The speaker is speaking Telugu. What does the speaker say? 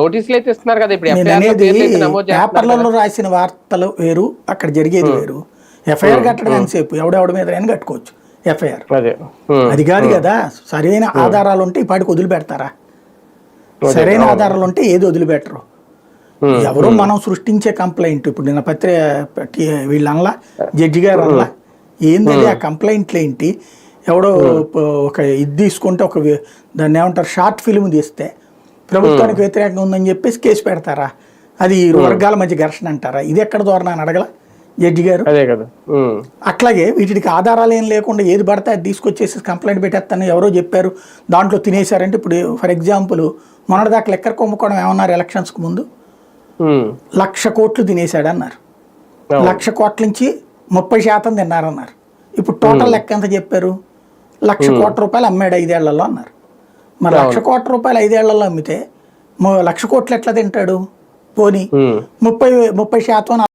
నోటీసులు అయితే ఇస్తున్నారు కదా ఇప్పుడు పేపర్లలో రాసిన వార్తలు వేరు అక్కడ జరిగేది వేరు. ఎఫ్ఐఆర్ కట్టడం ఎంతసేపు? ఎవడెవడి మీద అయినా కట్టుకోవచ్చు. ఎఫ్ఐఆర్ అదే. కాదు కదా సరైన ఆధారాలు ఉంటే ఈ పాటికి వదిలిపెడతారా సరైన ఆధారాలు ఉంటే ఏది వదిలిపెట్టరు? ఎవరో మనం సృష్టించే కంప్లైంట్. ఇప్పుడు నిన్న పత్రిక వీళ్ళ అనలా జడ్జి గారు అనలా. ఏంది ఆ కంప్లైంట్లు ఏంటి ఎవడో ఒక ఇది తీసుకుంటే ఒక దాన్ని ఏమంటారు? షార్ట్ ఫిల్మ్ తీస్తే ప్రభుత్వానికి వ్యతిరేకంగా ఉందని చెప్పేసి కేసు పెడతారా? అది వర్గాల మధ్య ఘర్షణ అంటారా? ఇది ఎక్కడ ధోరణి అని అడగల జడ్జి గారు? అదే కదా. ఉమ్, అట్లాగే వీటికి ఆధారాలు ఏం లేకుండా ఏది పడితే అది తీసుకొచ్చేసి కంప్లైంట్ పెట్టేస్తాను ఎవరో చెప్పారు. దాంట్లో తినేశారంటే ఇప్పుడు ఫర్ ఎగ్జాంపుల్ మొన్నటిదాకా లెక్కర్ కొమ్ముకోవడం ఏమన్నారు ఎలక్షన్స్కి ముందు? లక్ష కోట్లు తినేశాడు అన్నారు. లక్ష కోట్ల నుంచి ముప్పై శాతం తిన్నారన్నారు. ఇప్పుడు టోటల్ లెక్క ఎంత చెప్పారు? లక్ష కోట్ల రూపాయలు అమ్మాడు ఐదేళ్ళలో అన్నారు. మరి లక్ష కోట్ల రూపాయలు ఐదేళ్ళలో అమ్మితే లక్ష కోట్లు ఎట్లా తింటాడు పోనీ. ముప్పై ముప్పై శాతం